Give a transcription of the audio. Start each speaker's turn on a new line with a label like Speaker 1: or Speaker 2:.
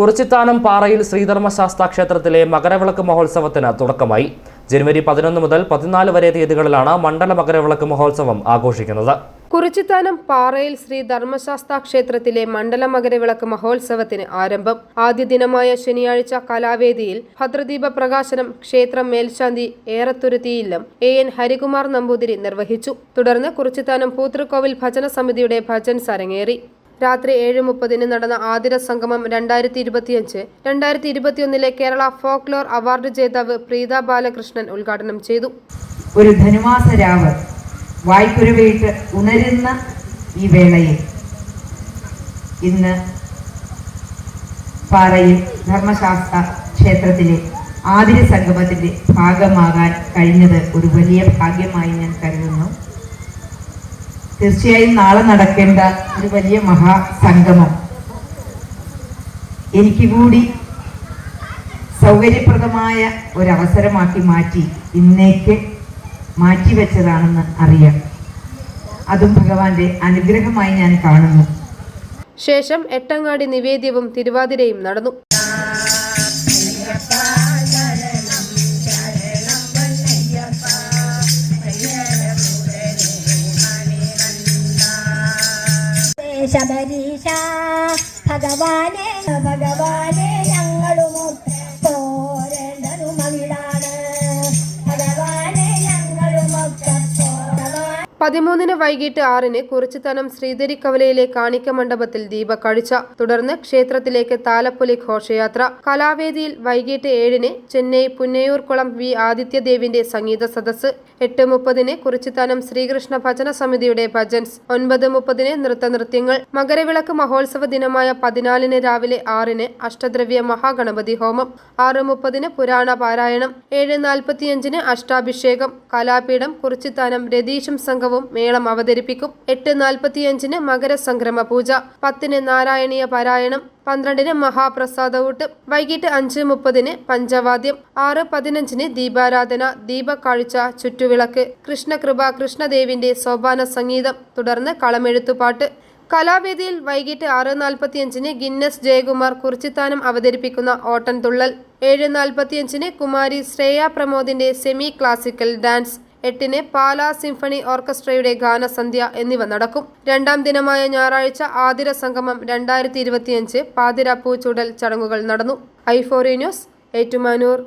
Speaker 1: കുറിച്ചിത്താനം പാറയിൽ ശ്രീധർമ്മശാസ്ത്ര ക്ഷേത്രത്തിലെ മകരവിളക്ക് മഹോത്സവത്തിന് തുടക്കമായി. ജനുവരി പതിനൊന്ന് മുതൽ പതിനാല് വരെ തീയതികളിലാണ് മണ്ഡല മകരവിളക്ക് മഹോത്സവം ആഘോഷിക്കുന്നത്.
Speaker 2: കുറിച്ചിത്താനം പാറയിൽ ശ്രീ ധർമ്മശാസ്ത്ര ക്ഷേത്രത്തിലെ മണ്ഡല മകരവിളക്ക് മഹോത്സവത്തിന് ആരംഭം. ആദ്യ ദിനമായ ശനിയാഴ്ച കലാവേദിയിൽ ഭദ്രദീപ പ്രകാശനം ക്ഷേത്രം മേൽശാന്തി ഏറത്തുരുത്തിയില്ലം എ എൻ ഹരികുമാർ നമ്പൂതിരി നിർവഹിച്ചു. തുടർന്ന് കുറിച്ചിത്താനം പൂത്തൃക്കോവിൽ ഭജന സമിതിയുടെ ഭജൻസ് അരങ്ങേറി രാത്രി ഏഴ് മുപ്പതിന് നടന്ന ആതിര സംഗമം രണ്ടായിരത്തി ഇരുപത്തിയഞ്ച് രണ്ടായിരത്തി ഇരുപത്തിയൊന്നിലെ കേരള ഫോക്ലോർ അവാർഡ് ജേതാവ് പ്രീത ബാലകൃഷ്ണൻ ഉദ്ഘാടനം ചെയ്തു.
Speaker 3: ഒരു ധനുമാസ രാവ് വായ്പുരവേറ്റ് ഉണരുന്ന ഈ വേളയിൽ ഇന്ന് പാറയിൽ ധർമ്മശാസ്ത്ര ക്ഷേത്രത്തിലെ ആതിര സംഗമത്തിന്റെ ഭാഗമാകാൻ കഴിഞ്ഞത് ഒരു വലിയ ഭാഗ്യമായി ഞാൻ കരുതുന്നു. തീർച്ചയായും നാളെ നടക്കേണ്ട ഒരു വലിയ മഹാസംഗമം എനിക്ക് കൂടി സൗകര്യപ്രദമായ ഒരവസരമാക്കി മാറ്റി ഇന്നേക്ക് മാറ്റിവെച്ചതാണെന്ന് അറിയാം. അതും ഭഗവാന്റെ അനുഗ്രഹമായി ഞാൻ കാണുന്നു.
Speaker 2: ശേഷം എട്ടങ്ങാടി നിവേദ്യവും തിരുവാതിരയും നടന്നു.
Speaker 4: ശബരീശ ഭഗവാനെ ഭഗവാനെ ഞങ്ങളും
Speaker 2: പതിമൂന്നിന് വൈകിട്ട് ആറിന് കുറിച്ചിത്തനം ശ്രീധരിക്കവലയിലെ കാണിക്ക മണ്ഡപത്തിൽ ദീപ ദീപക്കാഴ്ച തുടർന്ന് ക്ഷേത്രത്തിലേക്ക് താലപ്പൊലി ഘോഷയാത്ര. കലാവേദിയിൽ വൈകിട്ട് ഏഴിന് ചെന്നൈ പുന്നയൂർക്കുളം വി ആദിത്യദേവിന്റെ സംഗീത സദസ്സ്. എട്ട് മുപ്പതിന് കുറിച്ചുതനം ശ്രീകൃഷ്ണ ഭജന സമിതിയുടെ ഭജൻസ്. ഒൻപത് മുപ്പതിന് നൃത്തനൃത്യങ്ങൾ മകരവിളക്ക് മഹോത്സവ ദിനമായ പതിനാലിന് രാവിലെ ആറിന് അഷ്ടദ്രവ്യ മഹാഗണപതി ഹോമം. ആറ് മുപ്പതിന് പുരാണ പാരായണം. ഏഴ് നാൽപ്പത്തിയഞ്ചിന് അഷ്ടാഭിഷേകം. കലാപീഠം കുറിച്ചിത്താനം രതീഷും സംഘവും മേളം അവതരിപ്പിക്കും. എട്ട് നാൽപ്പത്തിയഞ്ചിന് മകരസംക്രമ പൂജ. പത്തിന് നാരായണീയ പാരായണം. പന്ത്രണ്ടിന് മഹാപ്രസാദവൂട്ട്. വൈകിട്ട് അഞ്ച് മുപ്പതിന് പഞ്ചവാദ്യം. ആറ് പതിനഞ്ചിന് ദീപാരാധന. ദീപക്കാഴ്ച ചുറ്റുവിളക്ക്. കൃഷ്ണകൃപ കൃഷ്ണദേവിന്റെ സോപാന സംഗീതം. തുടർന്ന് കളമെഴുത്തുപാട്ട്. കലാവേദിയിൽ വൈകിട്ട് ആറ് നാൽപ്പത്തിയഞ്ചിന് ഗിന്നസ് ജയകുമാർ കുറിച്ചിത്താനം അവതരിപ്പിക്കുന്ന ഓട്ടൻതുള്ളൽ ഏഴ് നാൽപ്പത്തിയഞ്ചിന് കുമാരി ശ്രേയ പ്രമോദിന്റെ സെമി ക്ലാസിക്കൽ ഡാൻസ്. എട്ടിന് പാലാ സിംഫണി ഓർക്കസ്ട്രയുടെ ഗാനസന്ധ്യ എന്നിവ നടക്കും. രണ്ടാം ദിനമായ ഞായറാഴ്ച ആതിര സംഗമം രണ്ടായിരത്തി ഇരുപത്തിയഞ്ച് പാതിരാപ്പൂ ചുടൽ ചടങ്ങുകൾ നടന്നു. ഐഫോറി ന്യൂസ് ഏറ്റുമാനൂർ.